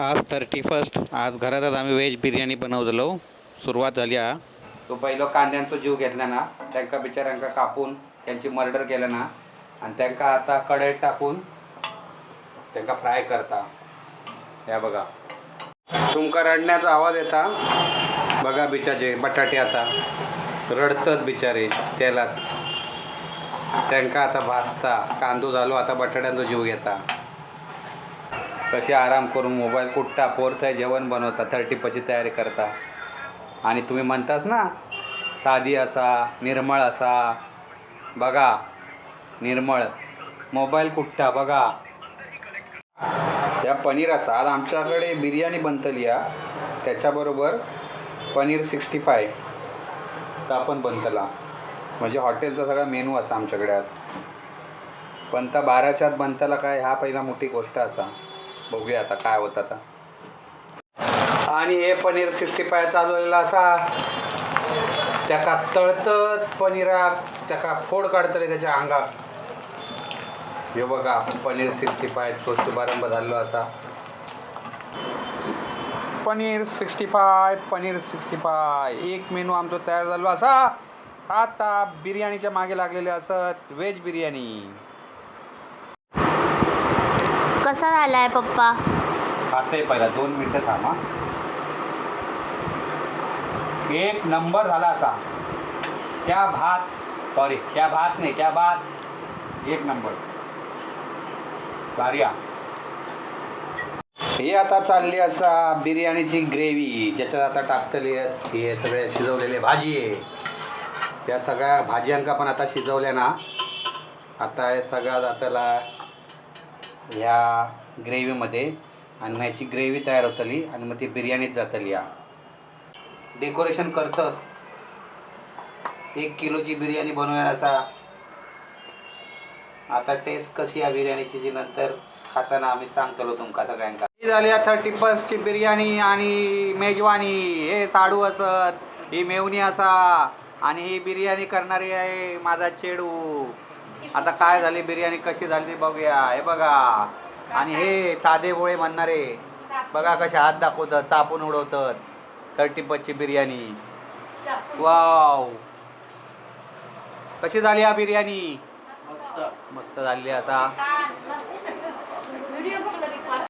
आज thirty first आज घरातच आम्ही व्हेज बिर्याणी बनवलेलो. सुरुवात झाली हा. तो पहिलो कांद्यांचो जीव घेतला ना त्यांका बिचाऱ्यांका कापून त्यांची मर्डर केलं ना आणि त्यांका आता कढईत टाकून त्यांका फ्राय करता. या बघा. तुमका रडण्याचा आवाज येता. बघा बिचाचे बटाटे आता. रडतात बिचारे तेलात. त्यांका आता भाजता. कांदो झालो आता बटाट्यांचो जीव घेता. कसे आराम करून मोबाईल कुठता पोरता जेवण बनवता थर्टी पची तयारी करता. आणि तुम्ही म्हणताच ना साधी असा निर्मळ असा. बघा निर्मळ. मोबाईल कुठता बघा. या पनीर असा आज आमच्याकडे बिर्याणी बनतली या. त्याच्याबरोबर पनीर सिक्स्टी फाय. तर आपण बनतला. म्हणजे हॉटेलचा सगळा मेनू असा आमच्याकडे आज. पण त्या बाराच्यात बनतला बनताला काय हा पहिला मोठी गोष्ट असा. बघूया आता काय होतं आता. आणि हे पनीर सिक्स्टी फाय चालवलेला असा. त्याका तळतत पनीराक त्याका फोड काढतले त्याच्या अंगात. हे बघा पनीर सिक्स्टी फाय तो शुभारंभ झालो असा paneer sixty five paneer sixty five एक मेनू आमचो तयार झालो असा. आता बिर्याणीच्या मागे लागलेले असत व्हेज बिर्याणी. कसा झालाय पप्पा? खाते पहिला दोन मिनटं थांबा एक नंबर झाला असा क्या भात? सॉरी क्या भात नाही क्या भात? एक नंबर. भारी हा. हे आता चालली असा बिर्याणीची ग्रेव्ही ज्याच्यात आता टाकतली आहेत. हे सगळे शिजवलेले भाजी आहे. त्या सगळ्या भाज्यांका पण आता शिजवल्या ना. आता हे सगळ्या जाताला ह्या ग्रेव्हीमध्ये आणि मग ह्याची ग्रेव्ही तयार होतली आणि मग ती बिर्याणीत जातली या. डेकोरेशन करतात. एक किलोची बिर्याणी बनवूया असा. आता टेस्ट कशी या बिर्याणीची जी नंतर खाताना आम्ही सांगतलो तुमका सगळ्यांका. झाली थर्टी फर्स्टची बिर्याणी आणि मेजवानी. हे साडू असत ही मेवणी असा. आणि ही बिर्याणी करणारी आहे माझा चेडू. आता काय झाली? बिर्याणी कशी झाली बघूया. हे बघा. आणि हे साधे भोळे म्हणणारे. बघा कसे हात दाखवतात चापून उडवतात. थर्टी पच्ची बिर्याणी. वाव. कशी झाली हा बिर्याणी? मस्त. झाली असा